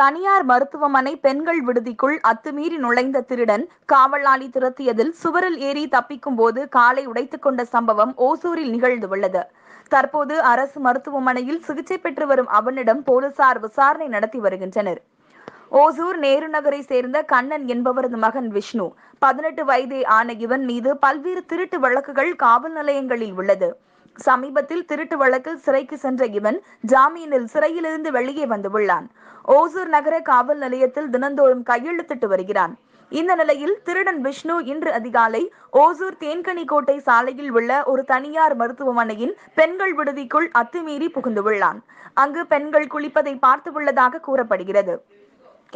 தனியார் மருத்துவமனை பெண்கள் விடுதிக்குள் அத்துமீறி நுழைந்த திருடன் காவலாளி துரத்தியதில் சுவரில் ஏறி தப்பிக்கும் போது காலை உடைத்துக் கொண்ட சம்பவம் ஓசூரில் நிகழ்ந்துள்ளது தற்போது அரசு மருத்துவமனையில் சிகிச்சை பெற்று வரும் அவனிடம் போலீசார் விசாரணை நடத்தி வருகின்றனர். ஓசூர் நேரு நகரை சேர்ந்த கண்ணன் என்பவரது மகன் விஷ்ணு பதினெட்டு வயதே ஆன இவன் மீது பல்வேறு திருட்டு வழக்குகள் காவல் நிலையங்களில் உள்ளது. சமீபத்தில் திருட்டு வழக்கில் சிறைக்கு சென்ற இவன் ஜாமீனில் சிறையிலிருந்து வெளியே வந்துள்ளான் ஓசூர் நகர காவல் நிலையத்தில் தினந்தோறும் கையெழுத்திட்டு வருகிறான். இந்த நிலையில் திருடன் விஷ்ணு இன்று அதிகாலை ஓசூர் தேன்கனி கோட்டை சாலையில் உள்ள ஒரு தனியார் மருத்துவமனையின் பெண்கள் விடுதிக்குள் அத்துமீறி புகுந்துள்ளான் அங்கு பெண்கள் குளிப்பதை பார்த்துள்ளதாக கூறப்படுகிறது.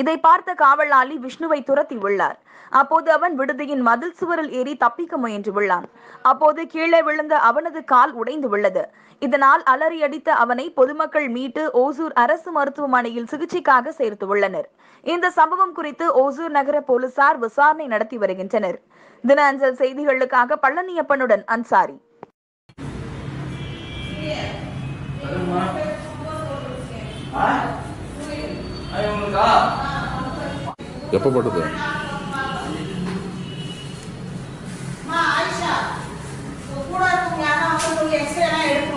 இதை பார்த்த காவலாளி விஷ்ணுவை துரத்தி உள்ளார். அப்போது அவன் விடுதியின் மதில் சுவரில் ஏறி தப்பிக்க முயன்றுள்ளான் அப்போது கீழே விழுந்த அவனது கால் உடைந்து உள்ளது. இதனால் அலறி அடித்த அவனை பொதுமக்கள் மீட்டு ஓசூர் அரசு மருத்துவமனையில் சிகிச்சைக்காக சேர்த்து உள்ளனர். இந்த சம்பவம் குறித்து ஓசூர் நகர போலீசார் விசாரணை நடத்தி வருகின்றனர். தின அஞ்சல் செய்திகளுக்காக பழனியப்பனுடன் அன்சாரி. எப்போ போட்டது எடுக்க